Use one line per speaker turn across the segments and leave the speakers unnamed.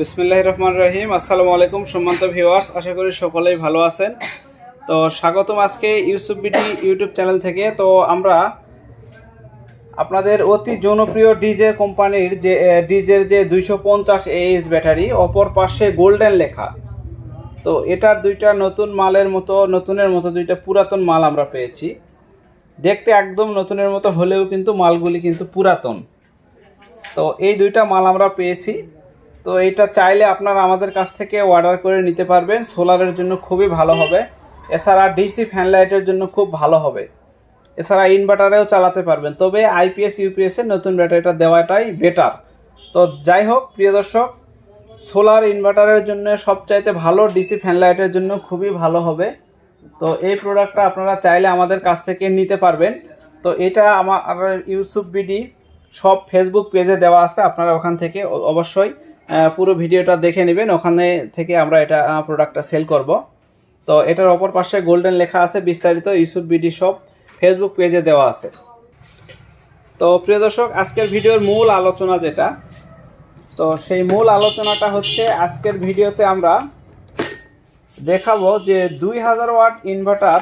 বিসমিল্লাহ রহমান রহিম। আসসালামু আলাইকুম সম্মানিত ভিউয়ার্স, আশা করি সকলেই ভালো আছেন। তো স্বাগতম আজকে ইউসুফ বিডি ইউটিউব চ্যানেল থেকে। তো আমরা আপনাদের অতি জনপ্রিয় ডিজে কোম্পানির যে ডিজের যে দুইশো পঞ্চাশ এইচ ব্যাটারি, অপর পাশে গোল্ডেন লেখা। তো এটার দুইটা নতুন মালের মতো, নতুনের মতো দুইটা পুরাতন মাল আমরা পেয়েছি। দেখতে একদম নতুনের মতো হলেও কিন্তু মালগুলি কিন্তু পুরাতন। তো এই দুইটা মাল আমরা পেয়েছি। তো এটা চাইলে আপনারা আমাদের কাছ থেকে অর্ডার করে নিতে পারবেন। সোলারের জন্য খুবই ভালো হবে। এছাড়া ডিসি ফ্যান লাইটের জন্য খুব ভালো হবে। এছাড়া ইনভার্টারেও চালাতে পারবেন। তবে আইপিএস ইউপিএসের নতুন ব্যাটারিটা দেওয়াটাই বেটার তো যাই হোক, প্রিয় দর্শক সোলার ইনভার্টারের জন্য সবচাইতে ভালো ডিসি ফ্যান লাইটের জন্য খুবই ভালো হবে। তো এই প্রোডাক্টটা আপনারা চাইলে আমাদের কাছ থেকে নিতে পারবেন। তো এটা আমার ইউসুফ বিডি, সব ফেসবুক পেজে দেওয়া আছে। আপনারা ওখান থেকে অবশ্যই পুরো ভিডিওটা দেখে নেবেন। ওখানে থেকে আমরা এটা প্রোডাক্টটা সেল করব। তো এটার অপর পাশে গোল্ডেন লেখা আছে, বিস্তারিত ইউসুফ বিডি সব ফেসবুক পেজে দেওয়া আছে। তো প্রিয় দর্শক, আজকের ভিডিওর মূল আলোচনা যেটা, তো সেই মূল আলোচনাটা হচ্ছে আজকের ভিডিওতে আমরা দেখাবো যে দুই হাজার ওয়াট ইনভার্টার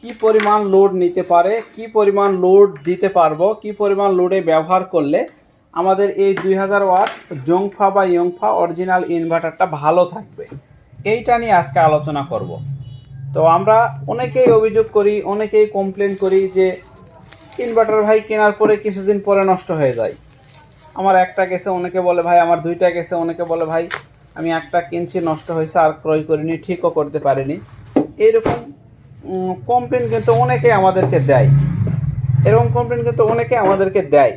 কি পরিমাণ লোড নিতে পারে, কি পরিমাণ লোড দিতে পারব, কি পরিমাণ লোডে ব্যবহার করলে আমাদের এই দুই হাজার ওয়াট জংফা বা ইয়ংফা অরিজিনাল ইনভার্টারটা ভালো থাকবে। এইটা নিয়ে আজকে আলোচনা করব। তো আমরা অনেকেই অভিযোগ করি, অনেকেই কমপ্লেন করি যে ইনভার্টার ভাই কেনার পরে কিছুদিন পরে নষ্ট হয়ে যায়। আমার একটা গেছে, অনেকে বলে, ভাই, আমার দুইটা গেছে। অনেকে বলে, ভাই, আমি একটা কিনছি, নষ্ট হয়েছে, আর ক্রয় করিনি, ঠিকও করতে পারিনি। এইরকম কমপ্লেন কিন্তু অনেকে আমাদেরকে দেয়। এরকম কমপ্লেন কিন্তু অনেকে আমাদেরকে দেয়।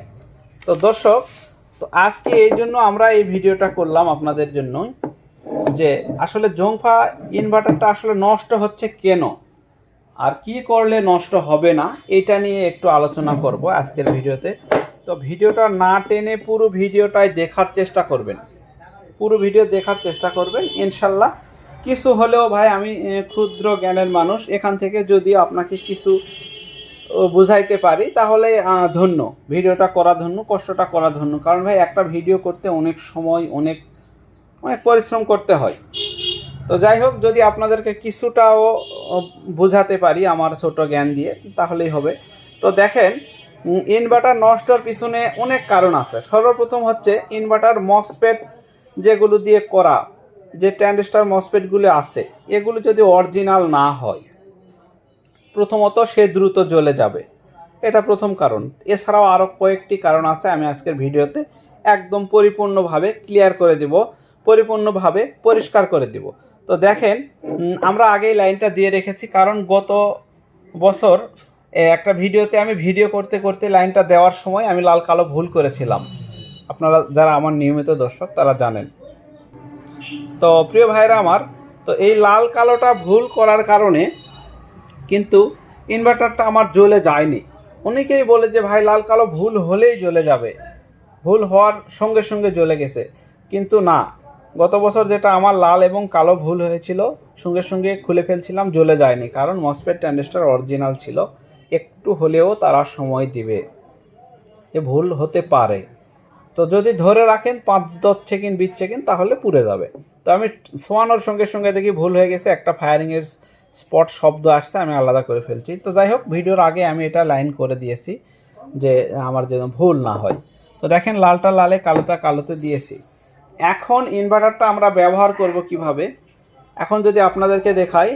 তো দর্শক, তো আজকে এই জন্য আমরা এই ভিডিওটা করলাম আপনাদের জন্য যে আসলে জংফা ইনভার্টারটা আসলে নষ্ট হচ্ছে কেন? আর কি করলে নষ্ট হবে না? এটা নিয়ে একটু আলোচনা করব আজকের ভিডিওতে। তো ভিডিওটা না টেনে পুরো ভিডিওটাই দেখার চেষ্টা করবেন। পুরো ভিডিও দেখার চেষ্টা করবেন, ইনশাল্লাহ। কিছু হলেও ভাই, আমি ক্ষুদ্র জ্ঞানের মানুষ। এখান থেকে যদি আপনাকে কিছু বুঝাইতে পারি, তাহলে ধন্য। ভিডিওটা করা ধন্য, কষ্টটা করা ধন্য। কারণ ভাই, একটা ভিডিও করতে অনেক সময়, অনেক অনেক পরিশ্রম করতে হয়। তো যাই হোক, যদি আপনাদেরকে কিছুটাও বোঝাতে পারি আমার ছোট জ্ঞান দিয়ে, তাহলেই হবে। তো দেখেন ইনভার্টার নষ্টর পিছনে অনেক কারণ আছে। সর্বপ্রথম হচ্ছে ইনভার্টার মসপেট যেগুলো দিয়ে করা, যে ট্যান্ডস্টার মসপেটগুলো আছে, এগুলো যদি অরিজিনাল না হয় প্রথমত সে দ্রুত জ্বলে যাবে। এটা প্রথম কারণ। এছাড়াও আরও কয়েকটি কারণ আছে আমি আজকের ভিডিওতে একদম পরিপূর্ণভাবে ক্লিয়ার করে দিব, পরিপূর্ণভাবে পরিষ্কার করে দিব। তো দেখেন আমরা আগেই লাইনটা দিয়ে রেখেছি, কারণ গত বছর একটা ভিডিওতে আমি ভিডিও করতে করতে লাইনটা দেওয়ার সময় আমি লাল কালো ভুল করেছিলাম। আপনারা যারা আমার নিয়মিত দর্শক, তারা জানেন। তো প্রিয় ভাইরা আমার, তো এই লাল কালোটা ভুল করার কারণে কিন্তু ইনভার্টারটা আমার জ্বলে যায়নি। অনেকেই বলে যে, ভাই, লাল কালো ভুল হলেই জ্বলে যাবে। ভুল হওয়ার সঙ্গে সঙ্গে জ্বলে গেছে। কিন্তু না, গত বছর যেটা আমার লাল এবং কালো ভুল হয়েছিল, সঙ্গে সঙ্গে খুলে ফেলছিলাম, জ্বলে যায়নি। কারণ মসপেট ট্যান্ডেস্টার অরিজিনাল ছিল, একটু হলেও তারা সময় দিবে। এ ভুল হতে পারে। তো যদি ধরে রাখেন, পাঁচ দশ সেকেন্ড বিশ সেকেন্ড তাহলে পুড়ে যাবে। তো আমি সোয়ানোর সঙ্গে সঙ্গে দেখি ভুল হয়ে গেছে, একটা ফায়ারিংয়ের স্পট শব্দ আসছে, আমি আলাদা করে ফেলছি। তো যাই হোক, ভিডিওর আগে আমি এটা লাইন করে দিয়েছি যে আমার যেন ভুল না হয়। তো দেখেন, লালটা লালে, কালোটা কালোতে দিয়েছি। এখন ইনভার্টারটা আমরা ব্যবহার করব কীভাবে? এখন যদি আপনাদেরকে দেখাই,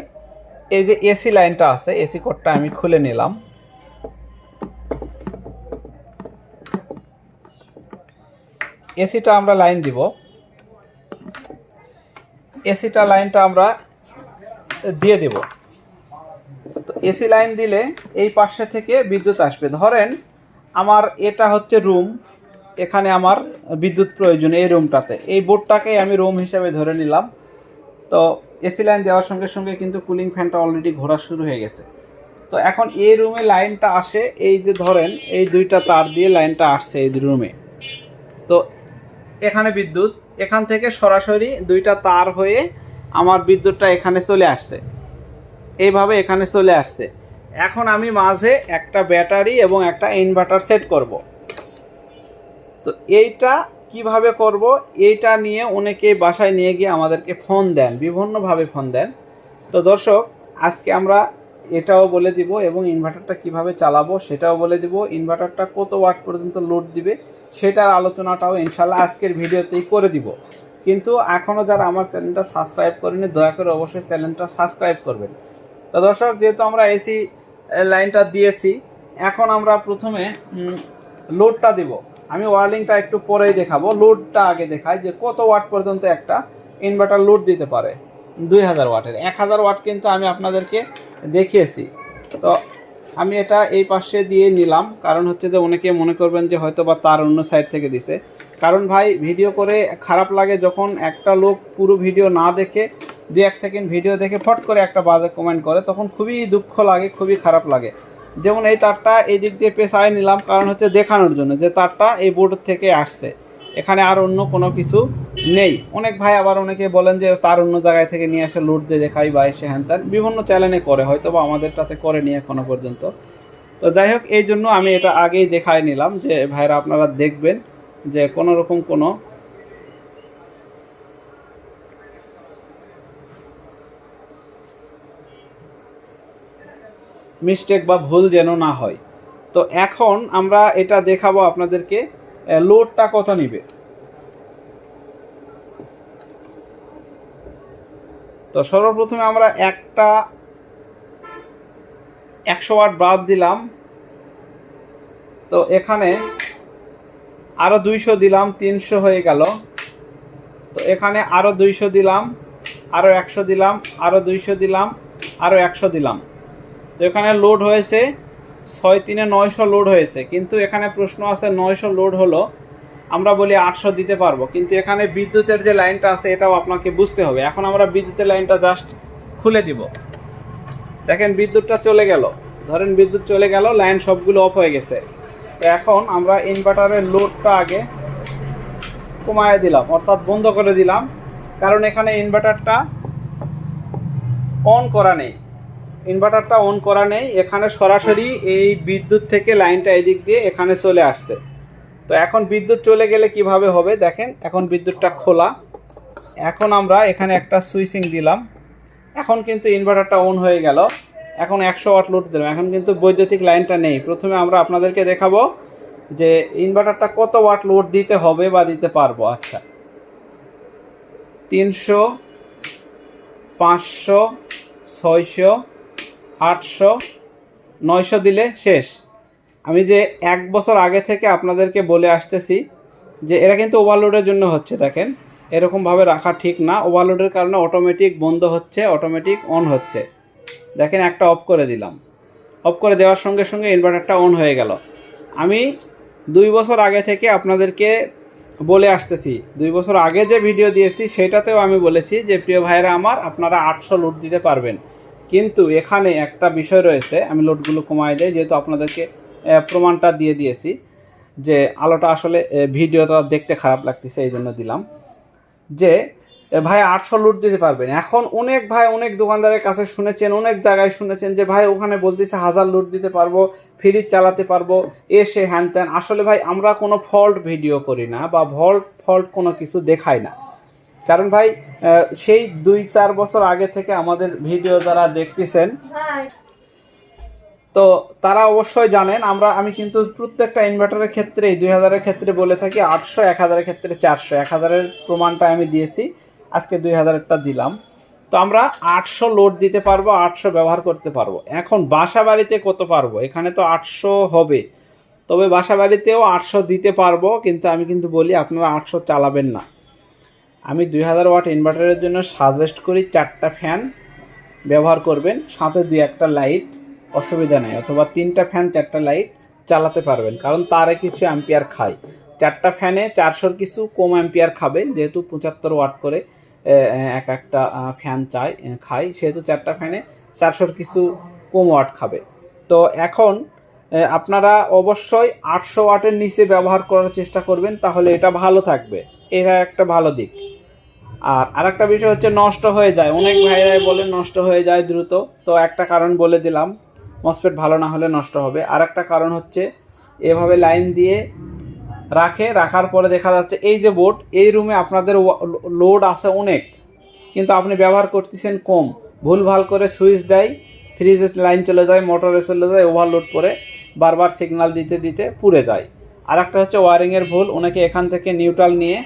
এই যে এসি লাইনটা আছে এসি কোডটা আমি খুলে নিলাম। এসিটা আমরা লাইন দিব। এসিটা লাইনটা আমরা দিয়ে দেব। তো এসি লাইন দিলে এই পাশে থেকে বিদ্যুৎ আসবে। ধরেন আমার এটা হচ্ছে রুম, এখানে আমার বিদ্যুৎ প্রয়োজন এই রুমটাতে। এই বোর্ডটাকে আমি রুম হিসেবে ধরে নিলাম। তো এসি লাইন দেওয়ার সঙ্গে সঙ্গে কিন্তু কুলিং ফ্যানটা অলরেডি ঘোরা শুরু হয়ে গেছে। তো এখন এই রুমে লাইনটা আসে, এই যে ধরেন এই দুইটা তার দিয়ে লাইনটা আসছে এই রুমে। তো এখানে বিদ্যুৎ, এখান থেকে সরাসরি দুইটা তার হয়ে আমার বিদ্যুৎটা এখানে চলে আসছে। এইভাবে এখানে চলে আসছে। এখন আমি মাঝে একটা ব্যাটারি এবং একটা ইনভার্টার সেট করব। তো এইটা কীভাবে করব? এইটা নিয়ে অনেকে বাসায় নিয়ে গিয়ে আমাদেরকে ফোন দেন, বিভিন্নভাবে ফোন দেন। তো দর্শক, আজকে আমরা এটাও বলে দিব এবং ইনভার্টারটা কীভাবে চালাবো সেটাও বলে দিব। ইনভার্টারটা কত ওয়াট পর্যন্ত লোড দিবে সেটার আলোচনাটাও ইনশাল্লাহ আজকের ভিডিওতেই করে দিব। কিন্তু এখনও যারা আমার চ্যানেলটা সাবস্ক্রাইব করেনি, দয়া করে অবশ্যই চ্যানেলটা সাবস্ক্রাইব করবেন। তো দর্শক, যেহেতু আমরা এসি লাইনটা দিয়েছি, এখন আমরা প্রথমে লোডটা দিব। আমি ওয়ার্লিংটা একটু পরেই দেখাবো। লোডটা আগে দেখাই যে কত ওয়াট পর্যন্ত একটা ইনভার্টার লোড দিতে পারে। দুই হাজার ওয়াটের। এক হাজার ওয়াট কিন্তু আমি আপনাদেরকে দেখিয়েছি। তো আমি এটা এই পাশে দিয়ে নিলাম। কারণ হচ্ছে যে অনেকে মনে করবেন যে হয়তো বা তার অন্য সাইড থেকে দিছে। কারণ ভাই ভিডিও করে খারাপ লাগে যখন একটা লোক পুরো ভিডিও না দেখে, দু এক সেকেন্ড ভিডিও দেখে ফট করে একটা বাজে কমেন্ট করে, তখন খুবই দুঃখ লাগে, খুবই খারাপ লাগে। যেমন এই তারটা এই দিক দিয়ে পেশায় নিলাম, কারণ হচ্ছে দেখানোর জন্য যে তারটা এই বোর্ড থেকে আসছে। এখানে আর অন্য কোনো কিছু নেই। অনেক ভাই আবার অনেকে বলেন যে তার অন্য জায়গায় থেকে নিয়ে এসে লুট দিয়ে দেখাই বা এসে হ্যান ত্যান। বিভিন্ন চ্যানেলে করে হয়তো বা আমাদেরটাতে করেনি এখনও পর্যন্ত। তো যাই হোক, এই জন্য আমি এটা আগেই দেখাই নিলাম যে ভাইরা আপনারা দেখবেন। যে কোনো রকম কোনো মিস্টেক বা ভুল যেন না হয়। তো এখন আমরা এটা দেখাবো আপনাদেরকে লোডটা কত নিবে। তো সর্বপ্রথমে আমরা একটা একশো ওয়াট বাল্ব দিলাম। তো এখানে আরও দুইশো দিলাম, তিনশো হয়ে গেল। তো এখানে আরও দুইশো দিলাম আরও একশো দিলাম আরও দুইশো দিলাম আরও একশো দিলাম। তো এখানে লোড হয়েছে, ছয় তিনে নয়শো লোড হয়েছে। কিন্তু এখানে প্রশ্ন আছে, নয়শো লোড হলো, আমরা বলি আটশো দিতে পারব। কিন্তু এখানে বিদ্যুতের যে লাইনটা আছে, এটাও আপনাকে বুঝতে হবে। এখন আমরা বিদ্যুতের লাইনটা জাস্ট খুলে দিব। দেখেন বিদ্যুৎটা চলে গেল। ধরেন বিদ্যুৎ চলে গেল, লাইন সবগুলো অফ হয়ে গেছে। এখন আমরা ইনভার্টারের লোডটা আগে কমায় দিলাম, অর্থাৎ বন্ধ করে দিলাম। কারণ এখানে ইনভার্টারটা অন করা নেই। ইনভার্টারটা অন করা নেই, এখানে সরাসরি এই বিদ্যুৎ থেকে লাইনটা এদিক দিয়ে এখানে চলে আসছে। তো এখন বিদ্যুৎ চলে গেলে কীভাবে হবে? দেখেন, এখন বিদ্যুৎটা খোলা। এখন আমরা এখানে একটা সুইচিং দিলাম। এখন কিন্তু ইনভার্টারটা অন হয়ে গেল। এখন একশো ওয়াট লোড দিলাম। এখন কিন্তু বৈদ্যুতিক লাইনটা নেই। প্রথমে আমরা আপনাদেরকে দেখাবো যে ইনভার্টারটা কত ওয়াট লোড দিতে হবে বা দিতে পারব। আচ্ছা। তিনশো, পাঁচশো, ছয়শো, আটশো, নয়শো দিলে শেষ। আমি যে এক বছর আগে থেকে আপনাদেরকে বলে আসতেছি যে এরা কিন্তু ওভারলোডের জন্য হচ্ছে, দেখেন। এরকমভাবে রাখা ঠিক না। ওভারলোডের কারণে অটোমেটিক বন্ধ হচ্ছে অটোমেটিক অন হচ্ছে। দেখেন একটা অফ করে দিলাম। অফ করে দেওয়ার সঙ্গে সঙ্গে ইনভার্টারটা অন হয়ে গেল। আমি দুই বছর আগে থেকে আপনাদেরকে বলে আসতেছি, দুই বছর আগে যে ভিডিও দিয়েছি সেটাতেও আমি বলেছি যে, প্রিয় ভাইরা আমার, আপনারা আটশো লোড দিতে পারবেন। কিন্তু এখানে একটা বিষয় রয়েছে, আমি লোডগুলো কমাই দেয় যেহেতু আপনাদেরকে প্রমাণটা দিয়ে দিয়েছি যে, আলোটা আসলে ভিডিওটা দেখতে খারাপ লাগতেছে এই জন্য দিলাম। যে ভাই আটশো লুট দিতে পারবেন। এখন অনেক ভাই অনেক দোকানদারের কাছে শুনেছেন অনেক জায়গায় শুনেছেন যে ভাই ওখানে বলতেছে হাজার লুট দিতে পারব ফ্রিজ চালাতে পারব এসে হ্যান ত্যান। আসলে ভাই আমরা কোনো ফল্ট ভিডিও করি না বা ভল্ট ফল্ট কোনো কিছু দেখাই না। কারণ ভাই সেই দুই চার বছর আগে থেকে আমাদের ভিডিও যারা দেখতেছেন তো তারা অবশ্যই জানেন আমরা আমি কিন্তু প্রত্যেকটা ইনভার্টারের ক্ষেত্রে দুই হাজারের ক্ষেত্রে বলে থাকি আটশো এক হাজারের ক্ষেত্রে চারশো। এক হাজারের প্রমাণটা আমি দিয়েছি। আজকে দুই হাজারেরটা দিলাম। তো আমরা আটশো লোড দিতে পারব, আটশো ব্যবহার করতে পারব। এখন বাসা বাড়িতে কত পারব? এখানে তো আটশো হবে। তবে বাসা বাড়িতেও আটশো দিতে পারব, কিন্তু আমি কিন্তু বলি আপনারা আটশো চালাবেন না। আমি দুই হাজার ওয়াট ইনভার্টারের জন্য সাজেস্ট করি চারটা ফ্যান ব্যবহার করবেন, সাথে দুই একটা লাইট অসুবিধা নেই। অথবা তিনটা ফ্যান চারটা লাইট চালাতে পারবেন, কারণ তারে কিছু অ্যাম্পিয়ার খায়। চারটা ফ্যানে চারশোর কিছু কম অ্যাম্পিয়ার খাবে, যেহেতু পঁচাত্তর ওয়াট করে। এক একটা ফ্যান চাই খায় সেহেতু চারটা ফ্যানে চারশোর কিছু কম ওয়াট খাবে। তো এখন আপনারা অবশ্যই আটশো ওয়াটের নিচে ব্যবহার করার চেষ্টা করবেন, তাহলে এটা ভালো থাকবে। এটা একটা ভালো দিক। আর আরেকটা বিষয় হচ্ছে নষ্ট হয়ে যায়। অনেক ভাইরাই বলে নষ্ট হয়ে যায় দ্রুত। তো একটা কারণ বলে দিলাম মসপেট ভালো না হলে নষ্ট হবে। আর একটা কারণ হচ্ছে, এভাবে লাইন দিয়ে রাখে, রাখার পরে দেখা যাচ্ছে এই যে বোর্ড এই রুমে আপনাদের লোড আছে অনেক। কিন্তু আপনি ব্যবহার করতেছেন কম। ভুলভাল করে সুইচ দেয় ফ্রিজে লাইন চলে যায় মোটরে চলে যায় ওভারলোড করে বারবার সিগন্যাল দিতে দিতে পুড়ে যায়। আর একটা হচ্ছে ওয়ারিংয়ের ভুল ওনাকে এখান থেকে নিউট্রাল নিয়ে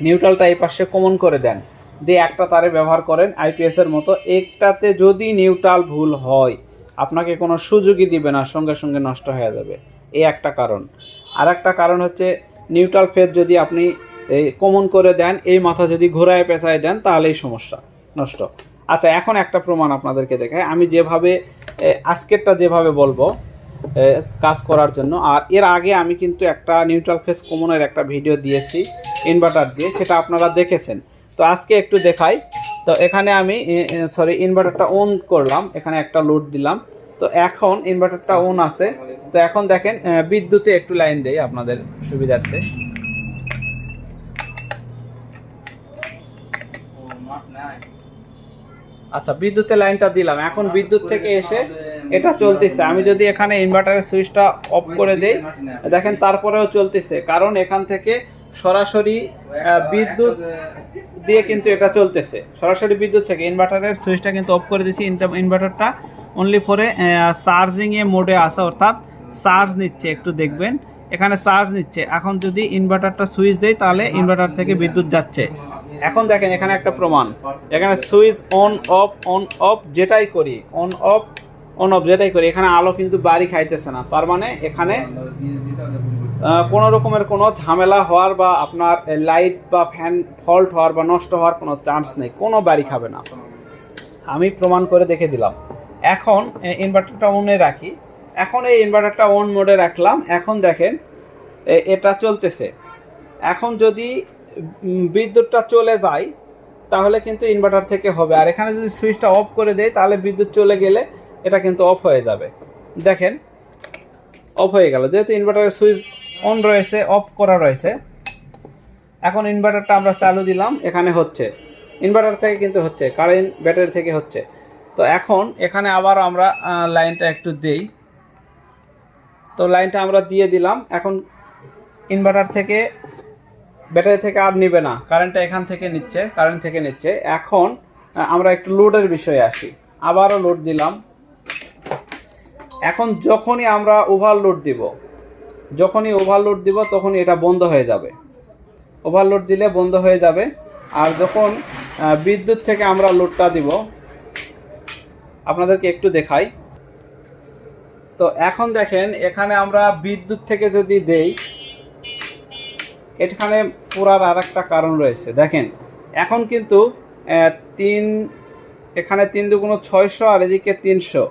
নিউট্রালটা এই পাশে কমন করে দেন। দিয়ে একটা তারে ব্যবহার করেন আইপিএসের মতো। একটাতে যদি নিউট্রাল ভুল হয়, আপনাকে কোনো সুযোগই দিবে না, সঙ্গে সঙ্গে নষ্ট হয়ে যাবে। এই একটা কারণ। আর একটা কারণ হচ্ছে নিউট্রাল ফেজ যদি আপনি, এই কমন করে দেন, এই মাথা যদি ঘোরায় পেঁচায় দেন, তাহলেই সমস্যা, নষ্ট। আচ্ছা এখন একটা প্রমাণ আপনাদেরকে দেখায় আমি যেভাবে আজকেরটা যেভাবে বলব কাজ করার জন্য, আর এর আগে আমি কিন্তু একটা নিউট্রাল ফেস কমনের একটা ভিডিও দিয়েছি ইনভার্টার দিয়ে, সেটা আপনারা দেখেছেন। তো আজকে একটু দেখাই। তো এখানে আমি সরি ইনভার্টারটা অন করলাম, এখানে একটা লোড দিলাম। তো এখন ইনভার্টারটা অন আছে। তো এখন দেখেন বিদ্যুতে একটু লাইন দেই আপনাদের সুবিধার্থে। আচ্ছা বিদ্যুতে লাইনটা দিলাম। এখন বিদ্যুৎ থেকে এসে এটা চলতেছে। আমি যদি এখানে ইনভার্টারের সুইচটা অফ করে দেই, দেখেন তারপরেও চলতেছে। কারণ এখান থেকে সরাসরি বিদ্যুৎ দিয়ে কিন্তু এটা চলতেছে। সরাসরি বিদ্যুৎ থেকে ইনভার্টারের সুইচটা কিন্তু অফ করে দিয়েছি ইনভার্টারটা অনলি ফরে চার্জিং এ মোডে আসা, অর্থাৎ চার্জ নিচ্ছে, একটু দেখবেন। এখানে চার্জ নিচ্ছে। এখন যদি ইনভার্টারটা সুইচ দেই, তাহলে ইনভার্টার থেকে বিদ্যুৎ যাচ্ছে। এখন দেখেন, এখানে একটা প্রমাণ। এখানে switch on off on off যেটাই করি অন অফ অন অফ যেটাই করি, এখানে আলো কিন্তু বাড়ি খাইতেছে না। তার মানে এখানে কোনো রকমের কোনো ঝামেলা হওয়ার বা আপনার লাইট বা ফ্যান ফল্ট হওয়ার বা নষ্ট হওয়ার কোনো চান্স নেই। কোনো বাড়ি খাবে না। আমি প্রমাণ করে দেখে দিলাম। এখন ইনভার্টারটা অনে রাখি। এখন এই ইনভার্টারটা অন মোডে রাখলাম। এখন দেখেন এটা চলতেছে। এখন যদি বিদ্যুৎটা চলে যায়, তাহলে কিন্তু ইনভার্টার থেকে হবে। আর এখানে যদি সুইচটা অফ করে দেয় তাহলে বিদ্যুৎ চলে গেলে এটা কিন্তু অফ হয়ে যাবে। দেখেন অফ হয়ে গেল। যেহেতু ইনভার্টারের সুইচ অন রয়েছে অফ করা রয়েছে, এখন ইনভার্টারটা আমরা চালু দিলাম। এখানে হচ্ছে ইনভার্টার থেকে কিন্তু হচ্ছে কারেন্ট ব্যাটারি থেকে হচ্ছে। তো এখন এখানে আবার আমরা লাইনটা একটু দেই। তো লাইনটা আমরা দিয়ে দিলাম। এখন ইনভার্টার থেকে, ব্যাটারি থেকে আর নিবে না। কারেন্টটা এখান থেকে নিচ্ছে, কারেন্ট থেকে নিচ্ছে। এখন আমরা একটু লোডের বিষয়ে আসি। আবারও লোড দিলাম। এখন যখনই আমরা ওভারলোড দিব, যখনই ওভারলোড দিব, তখনই এটা বন্ধ হয়ে যাবে। ওভারলোড দিলে বন্ধ হয়ে যাবে। আর যখন বিদ্যুৎ থেকে আমরা লোডটা দিব আপনাদেরকে একটু দেখাই। তো এখন দেখেন, এখানে আমরা বিদ্যুৎ থেকে যদি দেই, এখানে পুরার আর একটা কারণ রয়েছে। দেখেন, এখন কিন্তু তিন, এখানে তিন দুগুণ ছয়শো আর এদিকে তিনশো।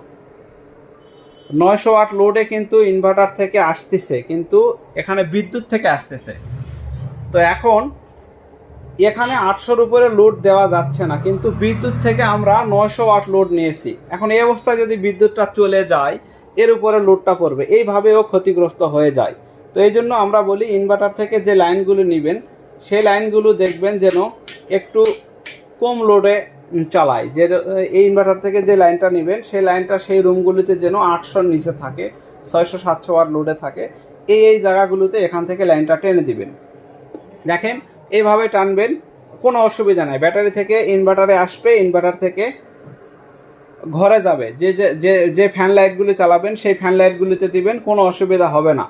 নয়শো আট লোডে কিন্তু ইনভার্টার থেকে আসতেছে, কিন্তু এখানে বিদ্যুৎ থেকে আসতেছে। তো এখন এখানে আটশোর উপরে লোড দেওয়া যাচ্ছে না, কিন্তু বিদ্যুৎ থেকে আমরা নয়শো ওয়াট লোড নিয়েছি। এখন এই অবস্থায় যদি বিদ্যুৎটা চলে যায়, এর উপরে লোডটা পড়বে। এইভাবেও ক্ষতিগ্রস্ত হয়ে যায়। তো এই জন্য আমরা বলি ইনভার্টার থেকে যে লাইনগুলো নেবেন, সেই লাইনগুলো দেখবেন যেন একটু কম লোডে চালায়। যে, এই ইনভার্টার থেকে যে লাইনটা নেবেন, সেই লাইনটা সেই রুমগুলিতে যেন আটশোর নিচে থাকে, ছয়শো, সাতশো ওয়াট লোডে থাকে। এই এই জায়গাগুলোতে এখান থেকে লাইনটা টেনে দিবেন। দেখেন এইভাবে টানবেন, কোনো অসুবিধা নাই। ব্যাটারি থেকে ইনভার্টারে আসবে ইনভার্টার থেকে ঘরে যাবে। যে যে যে ফ্যান লাইটগুলি চালাবেন, সেই ফ্যান লাইটগুলিতে দিবেন, কোনো অসুবিধা হবে না।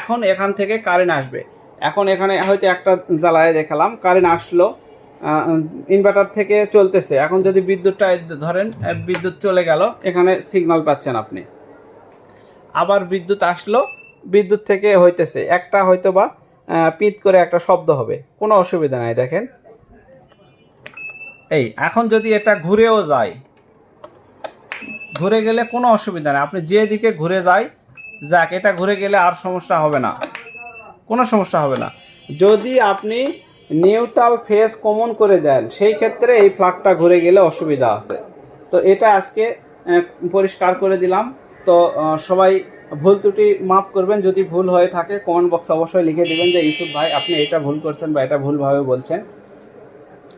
এখন এখান থেকে কারেন্ট আসবে। এখন এখানে হয়তো একটা জ্বালায় দেখালাম কারেন্ট আসলো ইনভার্টার থেকে চলতেছে। এখন যদি বিদ্যুৎটা ধরেন বিদ্যুৎ চলে গেল, এখানে সিগনাল পাচ্ছেন আপনি। আবার বিদ্যুৎ আসলো, বিদ্যুৎ থেকে হইতেছে। একটা হয়তো বা পিত করে একটা শব্দ হবে। কোনো অসুবিধা নাই, দেখেন। এই, এখন যদি এটা ঘুরেও যায়, ঘুরে গেলে কোনো অসুবিধা নেই। আপনি যে দিকে ঘুরে যায় যাক, এটা ঘুরে গেলে আর সমস্যা হবে না। কোনো সমস্যা হবে না। যদি আপনি নিউট্রাল ফেস কমন করে দেন, সেই ক্ষেত্রে এই ফ্লাগটা ঘুরে গেলে অসুবিধা আছে। তো এটা আজকে পরিষ্কার করে দিলাম। তো সবাই ভুল ত্রুটি মাফ করবেন, যদি ভুল হয়ে থাকে কমেন্ট বক্স অবশ্যই লিখে দেবেন যে, ইউসুফ ভাই, আপনি এটা ভুল করছেন বা এটা ভুলভাবে বলছেন।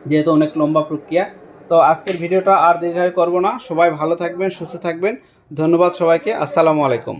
যেহেতু অনেক লম্বা প্রক্রিয়া। তো আজকের ভিডিওটা আর দীর্ঘায় করব না। সবাই ভালো থাকবেন, সুস্থ থাকবেন। ধন্যবাদ সবাইকে। আসসালামু আলাইকুম।